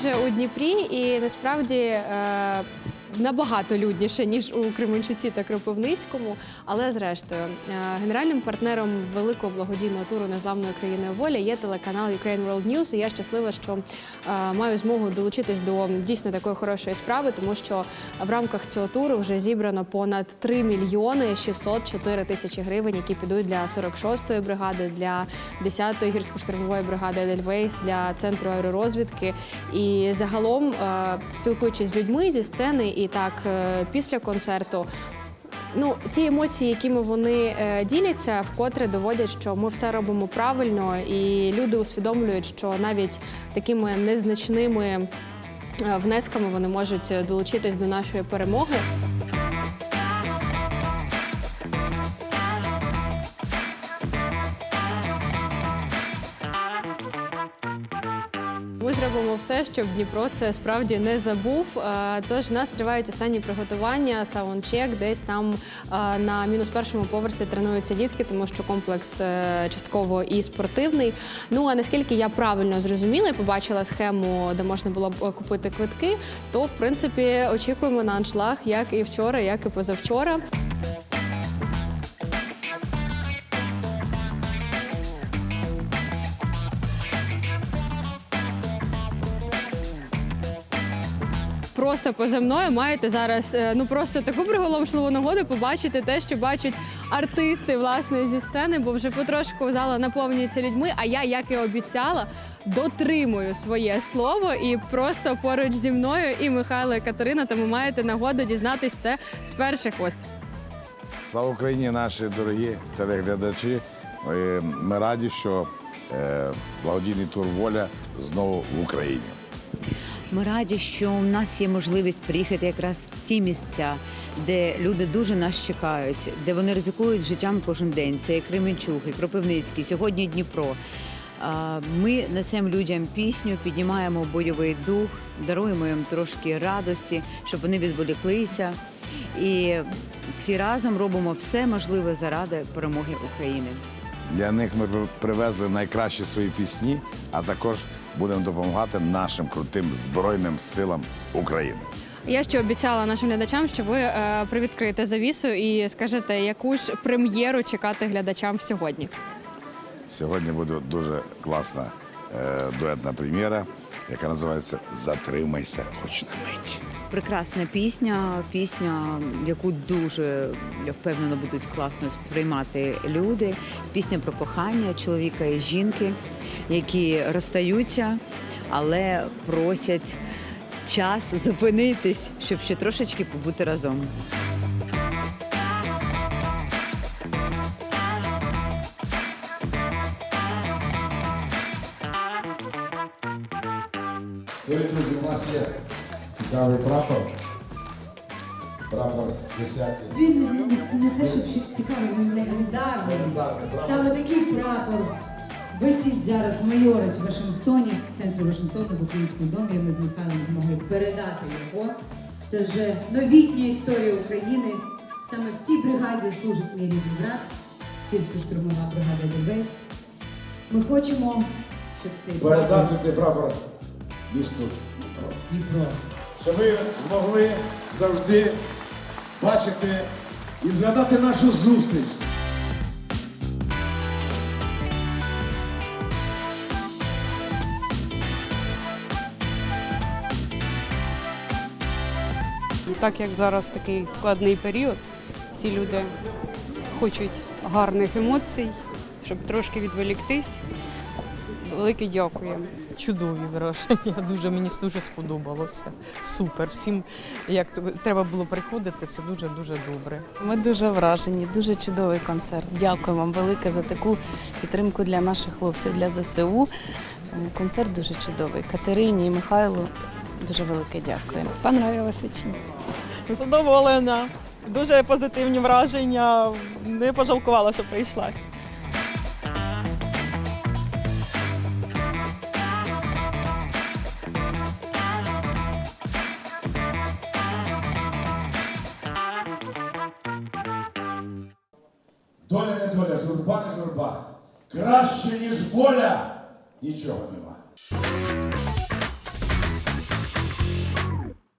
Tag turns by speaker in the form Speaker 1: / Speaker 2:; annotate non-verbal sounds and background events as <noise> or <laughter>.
Speaker 1: Вже у Дніпрі, і насправді е, набагато людніше ніж у Кременчуці та Кропивницькому. Але зрештою, е, генеральним партнером великого благодійного туру незламної країни воля є телеканал Ukraine World News. І я щаслива, що е, маю змогу долучитись до дійсно такої хорошої справи, тому що в рамках цього туру вже зібрано понад 3 мільйони 604 тисячі гривень, які підуть для 46-ї бригади, для 10-ї гірсько-штурмової бригади Едельвейс, для центру аеророзвідки. І загалом, е, спілкуючись з людьми зі сцени, і так е, після концерту. Ну, ті емоції, якими вони е, діляться, вкотре доводять, що ми все робимо правильно, і люди усвідомлюють, що навіть такими незначними е, внесками вони можуть долучитись до нашої перемоги. Зробимо все, щоб Дніпро це справді не забув. Тож у нас тривають останні приготування, саундчек. Десь там на мінус першому поверсі тренуються дітки, тому що комплекс е, частково і спортивний. Ну а наскільки я правильно зрозуміла і побачила схему, де можна було б е, купити квитки, то в принципі очікуємо на аншлаг, як і вчора, як і позавчора. Просто поза мною маєте зараз е, ну просто таку приголомшливу нагоду побачити те, що бачать артисти власне зі сцени, бо вже потрошку зала наповнюється людьми. А я, як і обіцяла, дотримую своє слово і просто поруч зі мною і Михайло і Катерина, тому маєте нагоду дізнатись все з перших вуст.
Speaker 2: Слава Україні, наші дорогі телеглядачі. Ми, ми раді, що е, благодійний тур воля знову в Україні.
Speaker 3: Ми раді, що у нас є можливість приїхати якраз в ті місця, де люди дуже нас чекають, де вони ризикують життям кожен день. Це і Кременчук, і Кропивницький, сьогодні Дніпро. Ми несемо людям пісню, піднімаємо бойовий дух, даруємо їм трошки радості, щоб вони відволіклися. І всі разом робимо все можливе заради перемоги України.
Speaker 2: Для них ми привезли найкращі свої пісні, а також будемо допомагати нашим крутим Збройним силам України.
Speaker 1: Я ще обіцяла нашим глядачам, що ви е, привідкриєте завісу і скажете, яку ж прем'єру чекати глядачам сьогодні.
Speaker 2: Сьогодні буде дуже класна е, дуетна прем'єра, яка називається Затримайся хоч на мить.
Speaker 3: Прекрасна пісня, пісня, яку дуже я впевнена будуть класно приймати люди. Пісня про кохання чоловіка і жінки, які розстаються, але просять час зупинитись, щоб ще трошечки побути разом.
Speaker 4: Дорогі друзі, у нас є цікавий прапор. Прапор 10
Speaker 5: Він не- не те, щоб ще цікавий, він легендарний.
Speaker 4: Легендарний прапор.
Speaker 5: Саме такий прапор висить зараз майорить в Вашингтоні, в центрі Вашингтона, в українському домі. Ми з Михайлом змогли передати його. Це вже новітня історія України. Саме в цій бригаді служить мій рідний брат, гірсько-штурмова бригада Дебес. Ми хочемо, щоб цей прапор
Speaker 4: Передати цей прапор місту Дніпро.
Speaker 5: Дніпро.
Speaker 4: Щоб ви змогли завжди бачити і згадати нашу зустріч.
Speaker 6: Так як зараз такий складний період, всі люди хочуть гарних емоцій, щоб трошки відволіктись. Велике дякуємо.
Speaker 7: Чудові враження. <laughs> Дуже мені дуже сподобалося. Супер. Всім як треба було приходити, це дуже дуже добре.
Speaker 8: Ми дуже вражені, дуже чудовий концерт. Дякую вам велике за таку підтримку для наших хлопців, для ЗСУ. Концерт дуже чудовий. Катерині і Михайлу дуже велике дякую. Понравилось очень.
Speaker 9: Задоволена, дуже позитивні враження. Не пожалкувала, що прийшла.
Speaker 4: Доля не доля, журба не журба. Краще, ніж воля, нічого нема.